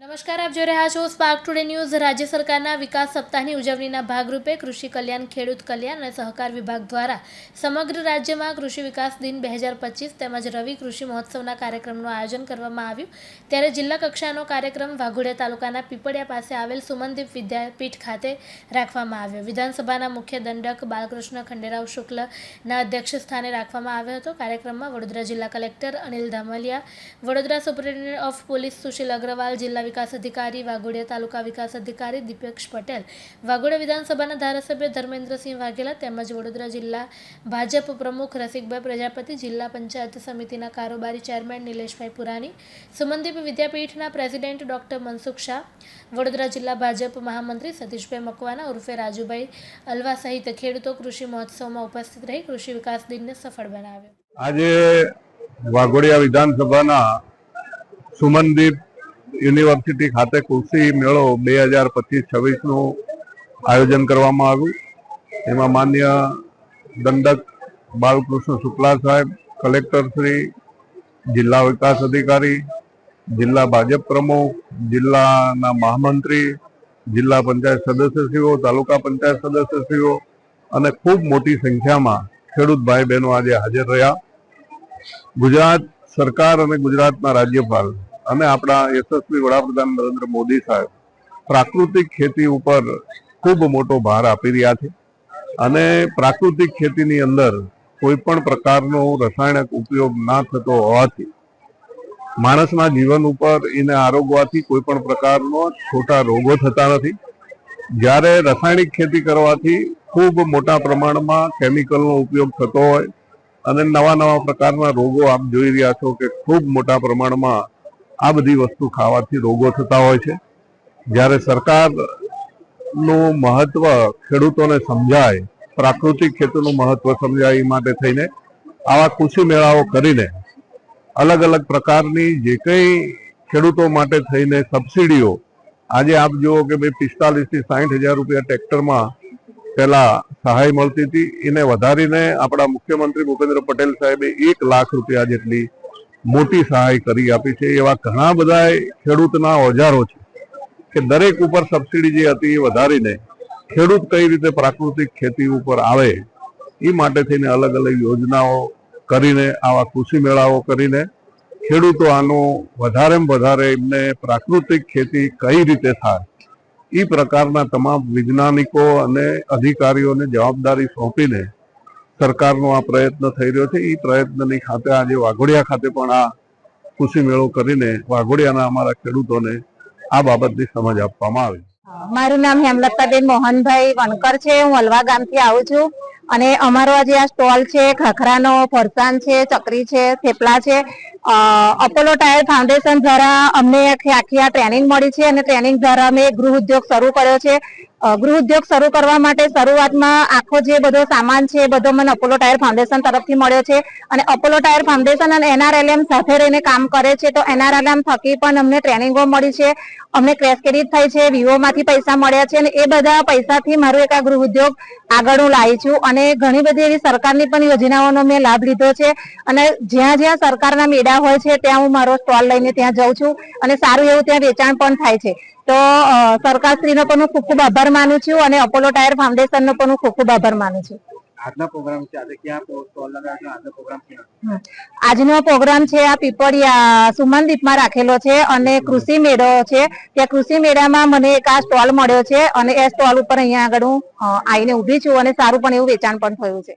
નમસ્કાર, આપ જોઈ રહ્યા છો સ્પાર્ક ટુડે ન્યૂઝ રાજ્ય સરકારના વિકાસ સપ્તાહની ઉજવણીના ભાગરૂપે કૃષિ કલ્યાણ, ખેડૂત કલ્યાણ અને સહકાર વિભાગ દ્વારા સમગ્ર રાજ્યમાં કૃષિ વિકાસ દિન બે હજાર પચીસ તેમજ રવિ કૃષિ મહોત્સવના કાર્યક્રમનું આયોજન કરવામાં આવ્યું. ત્યારે જિલ્લા કક્ષાનો કાર્યક્રમ વાઘોડિયા તાલુકાના પીપળિયા પાસે આવેલ સુમનદીપ વિદ્યાપીઠ ખાતે રાખવામાં આવ્યો. વિધાનસભાના મુખ્ય દંડક બાલકૃષ્ણ ખંડેરાવ શુક્લના અધ્યક્ષ સ્થાને રાખવામાં આવ્યો હતો. કાર્યક્રમમાં વડોદરા જિલ્લા collector Anil Dhamaliya, Vadodara superintendent of police Sushil Agrawal, જિલ્લા વિકાસ અધિકારી વાઘોડિયા તાલુકા વિકાસ અધિકારી દીપેક્ષ પટેલ. વાઘોડિયા વિધાનસભાના ધારાસભ્ય ધર્મેન્દ્રસિંહ વાઘેલા તેમજ વડોદરા જિલ્લા ભાજપ પ્રમુખ રસિકભાઈ પ્રજાપતિ, જિલ્લા પંચાયત સમિતિના કારોબારી ચેરમેન નિલેશભાઈ પુરાણી સુમનદીપ વિદ્યાપીઠના પ્રેસિડેન્ટ ડોક્ટર મનસુખ શાહ, વડોદરા જિલ્લા ભાજપ મહામંત્રી સતીશભાઈ મકવાના ઉર્ફે રાજુભાઈ અલવા સહિત ખેડૂતો કૃષિ મહોત્સવમાં ઉપસ્થિત રહી કૃષિ વિકાસ દિનને સફળ બનાવ્યો. આજે વાઘોડિયા વિધાનસભાના સુમનદીપ યુનિવર્સિટી ખાતે કૃષિ મેળો બે હજાર પચીસ છવ્વીસનું આયોજન કરવામાં આવ્યું. એમાં માન્ય દંડક બાલકૃષ્ણ શુક્લા સાહેબ, કલેક્ટર શ્રી, જિલ્લા વિકાસ અધિકારી, જિલ્લા ભાજપ પ્રમુખ, જિલ્લાના મહામંત્રી, જિલ્લા પંચાયત સદસ્યશ્રીઓ, તાલુકા પંચાયત સદસ્યશ્રીઓ અને ખૂબ મોટી સંખ્યામાં ખેડૂત ભાઈ બહેનો આજે હાજર રહ્યા. ગુજરાત સરકાર અને ગુજરાતના રાજ્યપાલ અને આપણા યશસ્વી વડાપ્રધાન નરેન્દ્ર મોદી સાહેબ પ્રાકૃતિક ખેતી ઉપર ખૂબ મોટો ભાર આપી રહ્યા છે. અને પ્રાકૃતિક ખેતીની અંદર કોઈ પણ પ્રકારનો રસાયણક ઉપયોગ ના થતો હોવાથી માણસના જીવન ઉપર એને આરોગવાથી કોઈ પણ પ્રકારનો છોટા રોગો થતા નથી. જ્યારે રાસાયણિક ખેતી કરવાથી ખૂબ મોટા પ્રમાણમાં કેમિકલનો ઉપયોગ થતો હોય અને નવા નવા પ્રકારના રોગો આપ જોઈ રહ્યા છો કે ખૂબ મોટા પ્રમાણમાં આ બધી વસ્તુ ખાવાથી રોગો થતા હોય છે. જ્યારે સરકારનું મહત્વ ખેડૂતોને સમજાય, પ્રાકૃતિક ખેતીનું મહત્વ સમજાય એ માટે થઈને આવા કૃષિ મેળાઓ કરીને અલગ અલગ પ્રકારની જે કંઈ ખેડૂતો માટે થઈને સબસિડીઓ, આજે આપ જુઓ કે ભાઈ પિસ્તાલીસથી સાહીઠ હજાર રૂપિયા ટ્રેક્ટરમાં પહેલાં સહાય મળતી હતી. એને વધારીને આપણા મુખ્યમંત્રી ભૂપેન્દ્ર પટેલ સાહેબે એક લાખ રૂપિયા જેટલી મોટી સહાય કરી આપી છે. એવા ઘણા બધા ખેડૂતના ઓજારો છે કે દરેક ઉપર સબસિડી જે હતી એ વધારીને ખેડૂત કઈ રીતે પ્રાકૃતિક ખેતી ઉપર આવે એ માટે થઈને અલગ અલગ યોજનાઓ કરીને, આવા કૃષિ મેળાઓ કરીને ખેડૂતો આનો વધારે વધારે એમને પ્રાકૃતિક ખેતી કઈ રીતે થાય એ પ્રકારના તમામ વૈજ્ઞાનિકો અને અધિકારીઓને જવાબદારી સોંપીને સરકારનો આ પ્રયત્ન થઈ રહ્યો છે. એ પ્રયત્નની ખાતે આજે વાઘોડિયા ખાતે પણ આ કૃષિ મેળો કરીને વાઘોડિયાના અમારા ખેડૂતોને આ બાબતની સમજ આપવામાં આવી. મારું નામ હેમલતાબેન મોહનભાઈ વણકર છે. હું હલવા ગામથી આવું છું. અને અમારો આજે આ સ્ટોલ છે. ખાખરાનો ફરસાણ છે, ચકરી છે, થેપલા છે. અપોલો ટાયર ફાઉન્ડેશન દ્વારા અમને આખી આ ટ્રેનિંગ મળી છે અને ટ્રેનિંગ દ્વારા અમે ગૃહ ઉદ્યોગ શરૂ કર્યો છે. ગૃહ ઉદ્યોગ શરૂ કરવા માટે શરૂઆતમાં આખો જે બધો સામાન છે એ બધો મને અપોલો ટાયર ફાઉન્ડેશન તરફથી મળ્યો છે. અને અપોલો ટાયર ફાઉન્ડેશન અને એનઆરએલએમ સાથે રહીને કામ કરે છે તો એનઆરએલએમ થકી પણ અમને ટ્રેનિંગો મળી છે. અમને ક્રેશ ક્રેડિટ થઈ છે વિવોમાંથી પૈસા મળ્યા છે અને એ બધા પૈસાથી મારું એક આ ગૃહ ઉદ્યોગ આગળ હું લાવી છું અને ઘણી બધી એવી સરકારની પણ યોજનાઓનો મેં લાભ લીધો છે અને જ્યાં જ્યાં સરકારના મેળા હોય છે, ત્યાં હું મારો સ્ટોલ લઈને ત્યાં જાઉં છું અને સારું એવું ત્યાં વેચાણ પણ થાય છે. તો સરકારશ્રીનો પણ હું ખૂબ ખૂબ આભાર માનું છું અને અપોલો ટાયર ફાઉન્ડેશનનો પણ હું ખૂબ ખૂબ આભાર માનું છું. આજનો પ્રોગ્રામ છે. આજે ક્યાં સ્ટોલ લગાવ્યો આજનો પ્રોગ્રામ ક્યાં? આજનો પ્રોગ્રામ છે આ પીપળિયા સુમનદીપમાં રાખેલો છે અને કૃષિ મેળો છે. ત્યાં કૃષિ મેળામાં મને એક આ સ્ટોલ મળ્યો છે અને એ સ્ટોલ ઉપર અહીંયા આગળ હું આવીને ઊભી છું અને સારું પણ એવું વેચાણ પણ થયું છે.